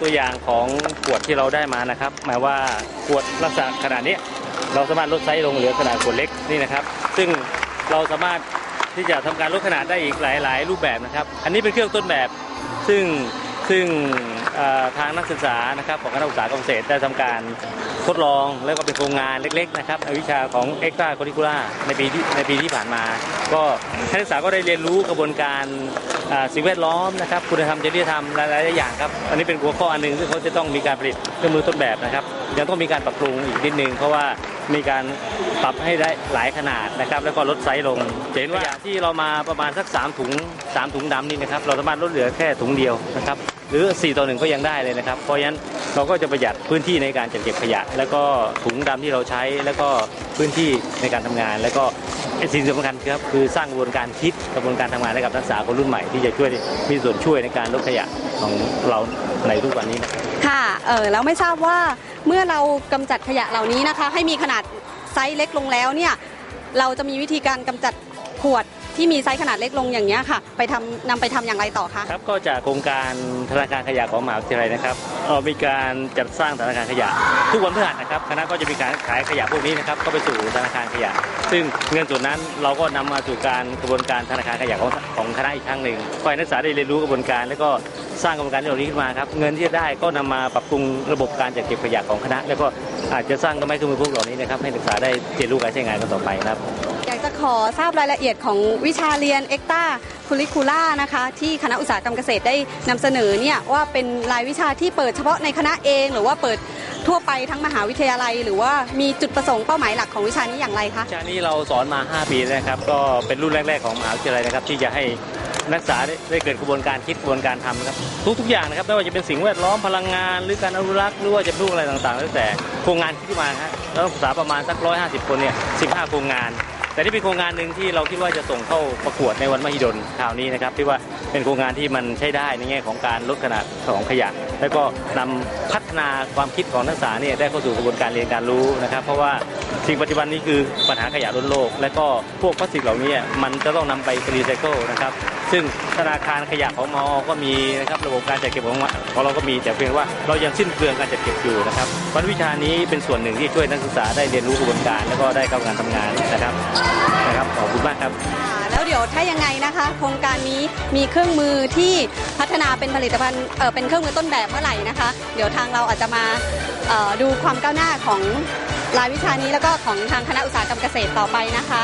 ตัวอย่างของขวดที่เราได้มานะครับหมายว่าขวดลักษณะขนาดนี้ เราสามารถลดไซส์ลงเหลือขนาดขวดเล็กนี่นะครับ ซึ่งเราสามารถที่จะทำการลดขนาดได้อีกหลาย ๆ รูปแบบนะครับ อันนี้เป็นเครื่องต้นแบบซึ่งซึ่ง ทางนักศึกษานะครับของคณะอุตสาหกรรมเกษตรได้ทำการทดลองแล้วก็เป็นโครงงานเล็กๆนะครับในวิชาของ extra curricular ในปีที่ในปีที่ผ่านมา ก็นักศึกษาก็ได้เรียนรู้กระบวนการสิ่งแวดล้อมนะครับคุณธรรมจริยธรรมหลายๆอย่างครับอันนี้เป็นหัวข้ออันหนึ่งซึ่งเขาจะต้องมีการผลิตเครื่องมือต้นแบบนะครับยังต้องมีการปรับปรุงอีกนิดนึงเพราะว่ามีการปรับให้ได้หลายขนาดนะครับ แล้วก็ลดไซส์ลงเห็นว่าที่เรามาประมาณสัก 3 ถุง 3 ถุงดำนี่นะครับ เราสามารถลดเหลือแค่ถุงเดียวนะครับ หรือ 4 ต่อหนึ่งก็ยังได้เลยนะครับ เพราะฉะนั้นเราก็จะประหยัดพื้นที่ในการจัดเก็บขยะ แล้วก็ถุงดำที่เราใช้ แล้วก็พื้นที่ในการทำงาน แล้วก็สิ่งสำคัญครับคือสร้างกระบวนการคิดกระบวนการทำงานให้กับนักศึกษาคนรุ่นใหม่ที่จะช่วยมีส่วนช่วยในการลดขยะของเราในทุกวันนี้นะครับค่ะเออแล้วไม่ทราบว่าเมื่อเรากำจัดขยะเหล่านี้นะคะ ให้มีขนาดไซส์เล็กลงแล้วเนี่ยเราจะมีวิธีการกำจัดขวด ที่มีไซส์ขนาดเล็กลงอย่างนี้ยค่ะ ไปทำนำไปทำอย่างไรต่อคะครับก็จากโครงการธนาคารขยะของมหาวิทยาลัยนะครับเรามีการจัดสร้างธนาคารขยะ ทุกวันพฤหัสนะครับคณะก็จะมีการขายขยะพวกนี้นะครับเข้าไปสู่ธนาคารขยะ ซึ่งเงินส่วนนั้นเราก็นำมาสู่การกระบวนการธนาคารขยะของของคณะอีกครั้งหนึ่งก็ให้นักศึกษาได้เรียนรู้กระบวนการ แล้วก็สร้างกระบวนการเหล่านี้ขึ้นมาครับเงินที่ได้ก็นำมาปรับปรุงระบบการจัดเก็บขยะของคณะ แล้วก็อาจจะสร้างต้นไม้เครื่อมือพวกเหล่านี้นะครับให้นักศึกษาได้เรียนรู้การใช้งานกันต่อไปครับ ขอทราบรายละเอียดของวิชาเรียนเอ็กตาคูลิคูล่านะคะที่คณะอุตสาหกรรมเกษตรได้นำเสนอเนี่ยว่าเป็นรายวิชาที่เปิดเฉพาะในคณะเอง หรือว่าเปิดทั่วไปทั้งมหาวิทยาลัย หรือว่ามีจุดประสงค์เป้าหมายหลักของวิชานี้อย่างไรคะวิชานี้เราสอนมา 5 ปีแล้วนะครับก็เป็นรุ่นแรก ๆของมหาวิทยาลัยนะครับที่จะให้นักศึกษาได้ไดเกิดกระบวนการคิดกระบวนการทำนะครับทุกๆอย่างนะครับไม่ว่าจะเป็นสิ่งแวดล้อมพลังงาน หรือการอนุรักษ์หรือว่าจะเป็นรูปอะไรต่างๆแล้วแต่โครงงานคิดขึ้นมาฮะแล้วศึกษาประมาณสัก 150 คนเนี่ย 15 โครงงาน แต่นี่เป็นโครงงานหนึ่งที่เราคิดว่าจะส่งเข้าประกวดในวันมหิดลคราวนี้นะครับที่ว่าเป็นโครงงานที่มันใช้ได้ในแง่ของการลดขนาดของขยะ แล้วก็นำพัฒนาความคิดของนักศึกษาเนี่ยได้เข้าสู่กระบวนการเรียนการรู้นะครับ เพราะว่าสิ่งปัจจุบันนี้คือปัญหาขยะล้นโลก และก็พวกพลาสติกเหล่านี้มันจะต้องนำไปรีไซเคิลนะครับซึ่งธนาคารขยะของมอ ก็มีนะครับระบบการจัดเก็บของของเราก็มีแต่เพียงว่าเรายังสิ้นเปลืองการจัดเก็บอยู่นะครับวันวิชานี้เป็นส่วนหนึ่งที่ช่วยนักศึกษาได้เรียนรู้กระบวนการ แล้วก็ได้เข้างานทำงานนะครับนะครับขอบคุณมากครับ ค่ะแล้วเดี๋ยวถ้ายังไงนะคะ โครงการนี้มีเครื่องมือที่พัฒนาเป็นผลิตภัณฑ์เอ่อเป็นเครื่องมือต้นแบบเมื่อไหร่นะคะ เดี๋ยวทางเราอาจจะมาเอ่อดูความก้าวหน้าของรายวิชานี้แล้วก็ของทางคณะอุตสาหกรรมเกษตรต่อไปนะคะ